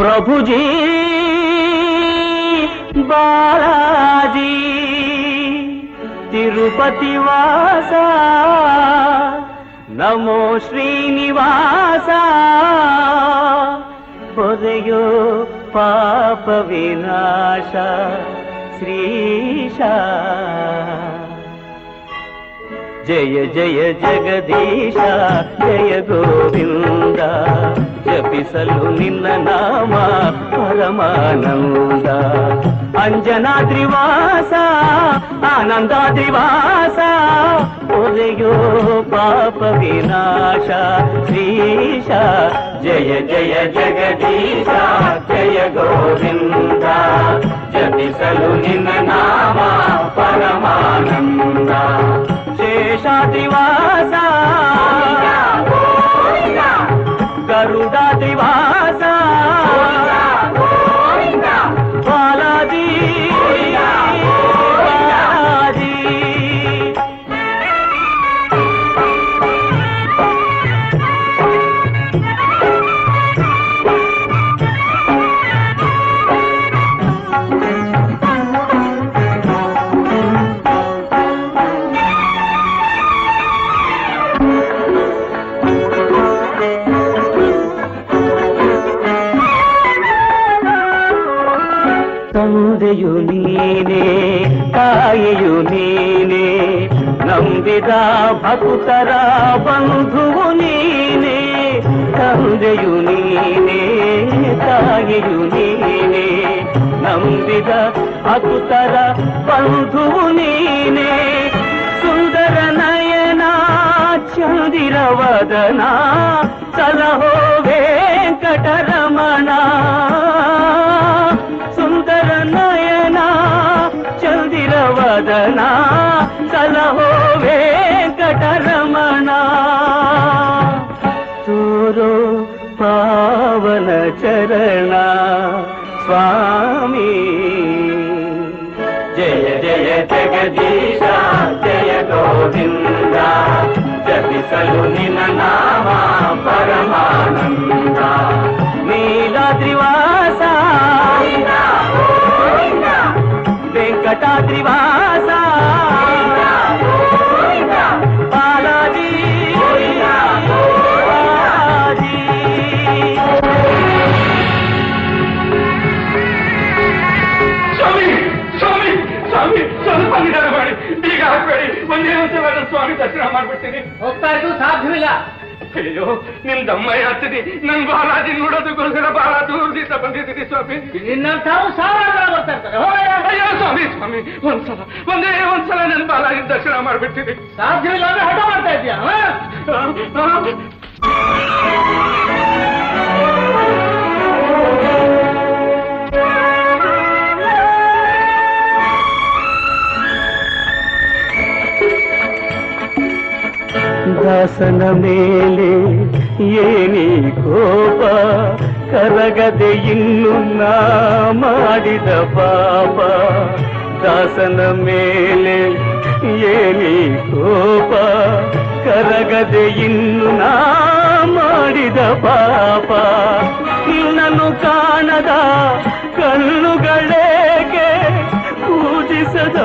ప్రభుజీ బాలాజీ తిరుపతి వాస నమో శ్రీనివాస పొదయో పాప వినాశ శ్రీశ. జయ జయ జగదీశ జయ గోవిందా. జపిసలు నిన్న నామ పరమానంద. అంజనాద్రివాస ఆనందాద్రివాస ఒరయో పాప వినాశ శ్రీష జయ జయ జగదీశ జయ గోవింద. జపిసలు నిన్న ತಂದೆಯು ನೀನೇ ತಾಯಿಯು ನೀನೇ ನಂಬಿದ ಭಕ್ತರ ಬಂಧುವು ನೀನೇ ತಂದೆಯು ನೀನೇ ತಾಯಿಯು ನೀನೇ ನಂಬಿದ ಭಕ್ತರ ಬಂಧುವು ನೀನೇ ಸುಂದರ ನಯನ ಚಂದಿರ ವದನ ಸಲಹೋ సలహో వెంకటరమణ. తోరో పావన చరణ స్వామి. జయ జయ జగదీశ జయ గోవింద జపిసలు నిన నామా పరమానంద. ನಿಧಾನ ಮಾಡಿ ಈಗ ಹಾಕ್ಬೇಡಿ ಒಂದೇ ಒಂದ್ಸಲ ಸ್ವಾಮಿ ದರ್ಶನ ಮಾಡ್ಬಿಡ್ತೀನಿ. ಹೋಗ್ತಾ ಇದ್ದು ಸಾಧ್ಯವಿಲ್ಲ. ಅಯ್ಯೋ ನಿಮ್ ದಮ್ಮ ಹತ್ತಿದೆ. ನನ್ ಬಾಲಾಜಿ ನೋಡೋದಕ್ಕೋಸ್ಕರ ಬಹಳ ದೂರದಿಂದ ಬಂದಿದ್ದೀನಿ ಸ್ವಾಮಿ. ನಿನ್ನ ತಾವು ಸಾವಿರ ಬರ್ತಾ ಇರ್ತಾರೆ. ಅಯ್ಯೋ ಸ್ವಾಮಿ ಸ್ವಾಮಿ ಒಂದ್ಸಲ. ಒಂದೇ ಒಂದ್ಸಲ ನನ್ ಬಾಲಾಜಿ ದರ್ಶನ ಮಾಡ್ಬಿಡ್ತೀನಿ. ಸಾಧ್ಯವಿಲ್ಲ ಅಂದ್ರೆ ಹಠ ಮಾಡ್ತಾ ಇದೀಯ ದಾಸನ ಮೇಲೆ ಏನಿ ಕೋಪ, ಕರಗದೆ ಇನ್ನು ನಾ ಮಾಡಿದ ಪಾಪ. ದಾಸನ ಮೇಲೆ ಏನಿ ಕೋಪ, ಕರಗದೆ ಇನ್ನು ನಾ ಮಾಡಿದ ಪಾಪ. ನಿನ್ನನ್ನು ಕಾಣದ ಕಣ್ಣುಗಳೇಕೆ, ಪೂಜಿಸದ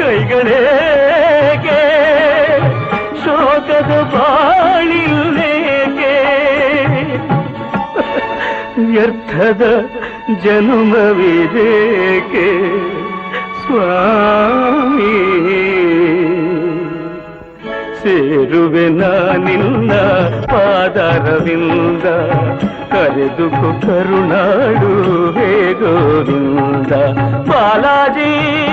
ಕೈಗಳೇಕೆ ವ್ಯರ್ಥದ ಜನುಮವಿದೇಕೆ ಸ್ವಾಮಿ. ಸೇರುವೆ ನಿನ್ನ ಪಾದರವಿಂದ ಕರೆದು ಕರುಣಾಡು ಹೇ ಗೋವಿಂದ ಬಾಲಾಜಿ.